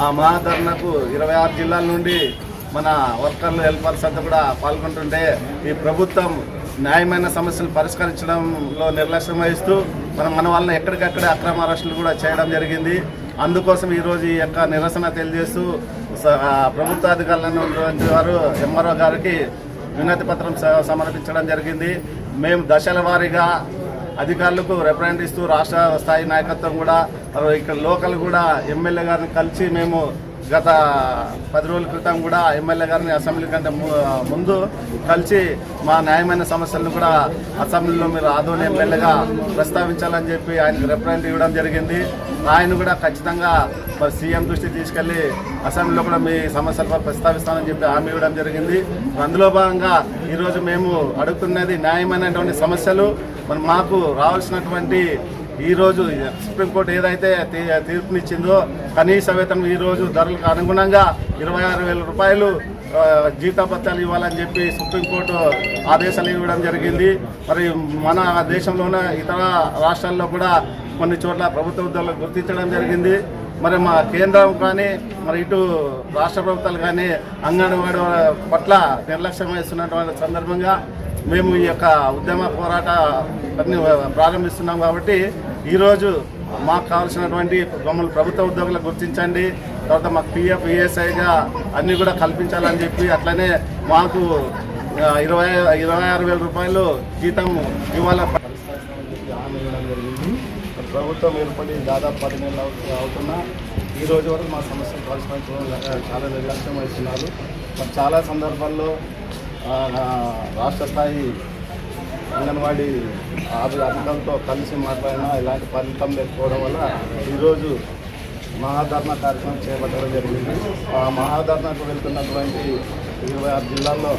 ఆ మహాధర్నకు ఇరవై ఆరు జిల్లాల నుండి మన వర్కర్లు హెల్పర్స్ అంతా కూడా పాల్గొంటుంటే ఈ ప్రభుత్వం న్యాయమైన సమస్యలు పరిష్కరించడంలో నిర్లక్ష్యం వహిస్తూ మనం మన వలన ఎక్కడికక్కడ అక్రమ అరెస్టులు కూడా చేయడం జరిగింది. అందుకోసం ఈరోజు ఈ యొక్క నిరసన తెలియజేస్తూ స- వారు ఎంఆర్ఓ గారికి వినతి పత్రం స- సమర్పించడం జరిగింది. మేము దశల వారీగా అధికారులకు రిప్రజెంట్ ఇస్తూ రాష్ట్ర స్థాయి నాయకత్వం కూడా ఇక్కడ లోకల్ కూడా ఎమ్మెల్యే గారిని కలిసి మేము గత పది రోజుల క్రితం కూడా ఎమ్మెల్యే గారిని అసెంబ్లీ కంటే ముందు కలిసి మా న్యాయమైన సమస్యలను కూడా అసెంబ్లీలో మీరు ఆదోని ఎమ్మెల్యేగా ప్రస్తావించాలని చెప్పి ఆయనకు రిప్రజెంట్ ఇవ్వడం జరిగింది. ఆయన కూడా ఖచ్చితంగా మరి సీఎం దృష్టి తీసుకెళ్ళి అసెంబ్లీలో కూడా మీ సమస్యలపై ప్రస్తావిస్తానని చెప్పి హామీ ఇవ్వడం జరిగింది. అందులో భాగంగా ఈరోజు మేము అడుగుతున్నది న్యాయమైనటువంటి సమస్యలు. మరి మాకు రావాల్సినటువంటి ఈరోజు సుప్రీంకోర్టు ఏదైతే తీ- తీర్పునిచ్చిందో కనీస వేతనం ఈరోజు ధరలకు అనుగుణంగా ఇరవై ఆరు వేల రూపాయలు ఆ, ఇవ్వాలని చెప్పి సుప్రీంకోర్టు ఆదేశాలు ఇవ్వడం జరిగింది. మరి మన దేశంలోనే ఇతర రాష్ట్రాల్లో కూడా కొన్ని చోట్ల ప్రభుత్వ ఉద్యోగులు గుర్తించడం జరిగింది. మరి మా కేంద్రం కానీ మరి ఇటు రాష్ట్ర ప్రభుత్వాలు కానీ అంగన్వాడీ పట్ల నిర్లక్ష్యం వేస్తున్నటువంటి సందర్భంగా మేము ఈ యొక్క ఉద్యమ పోరాట ప్రారంభిస్తున్నాం కాబట్టి ఈరోజు మాకు కావాల్సినటువంటి మమ్మల్ని ప్రభుత్వ ఉద్యోగులకు గుర్తించండి తర్వాత మాకు పిఎఫ్ ఈఎస్ఐగా అన్నీ కూడా కల్పించాలని చెప్పి అట్లనే మాకు ఇరవై ఇరవై ఆరు వేల రూపాయలు జీతం ఇవాళ జరిగింది ప్రభుత్వం ఏర్పడి దాదాపు పది నెలలు అవుతు- అవుతున్నా ఈ రోజు వరకు మా సమస్యలు పరిష్కరించడం లేక చాలా నిర్లక్ష్యం వహిస్తున్నారు. మరి చాలా సందర్భాల్లో రాష్ట్ర స్థాయి అంగన్వాడీ ఆరు అధికారులతో కలిసి మాట్లాడినా ఇలాంటి ఫలితం లేకపోవడం వల్ల ఈరోజు మహాధర్ణ కార్యక్రమం చేపట్టడం జరిగింది. ఆ మహాధర్ణకు వెళ్తున్నటువంటి ఇరవై ఆరు జిల్లాల్లో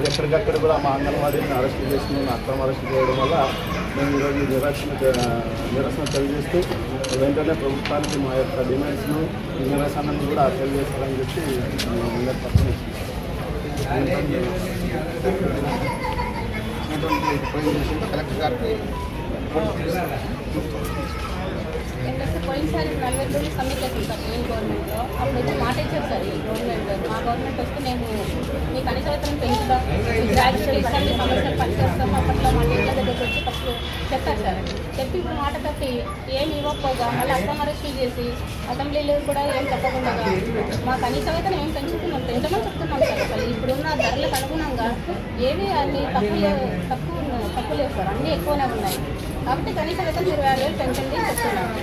ఎక్కడికక్కడ కూడా మా అంగన్వాడీని అరెస్ట్ చేసుకుని అక్రమ అరెస్ట్ చేయడం వల్ల మేము ఈరోజు నిరసన నిరసన తెలియజేస్తూ వెంటనే ప్రభుత్వానికి మా యొక్క డిమాండ్స్ను ఈ నిరసనను కూడా తెలియజేస్తారని చెప్పి మేము అందరి కలెక్టర్ గారికి ఎందుకంటే పోయినసారి నలభై రోజులు సబ్మిట్ చేసాం సార్ నేను గవర్నమెంట్లో అప్పుడు వచ్చి మాట ఇచ్చారు సార్ ఈ గవర్నమెంట్ మా గవర్నమెంట్ వస్తే మేము మీ కనీస వేతనం పెంచుదాం మీ గ్రాడ్యుయేషన్ ఇస్తాం మీ సమస్యలు పనిచేస్తాం అప్పట్లో మా ఇంట్లో దగ్గరికి వచ్చి ఫస్ట్ చెప్పారు సార్. చెప్పి ఇప్పుడు మాట తప్పి ఏమి ఇవ్వకపోగా మళ్ళీ అక్రమ అరెస్టులు చేసి అసెంబ్లీలో కూడా ఏం తప్పకుండా మా కనీస వేతనం ఏం పెంచుతున్నాం? పెంచమని ధరలకు అనుగుణంగా ఏవి అన్ని తక్కువ లేవు తక్కువ తక్కువ లేవు సార్ అన్నీ ఎక్కువనే ఉన్నాయి. కాబట్టి కనీస వేతనం ఇరవై ఆరు వేలు పెంచండి చెప్తున్నాను.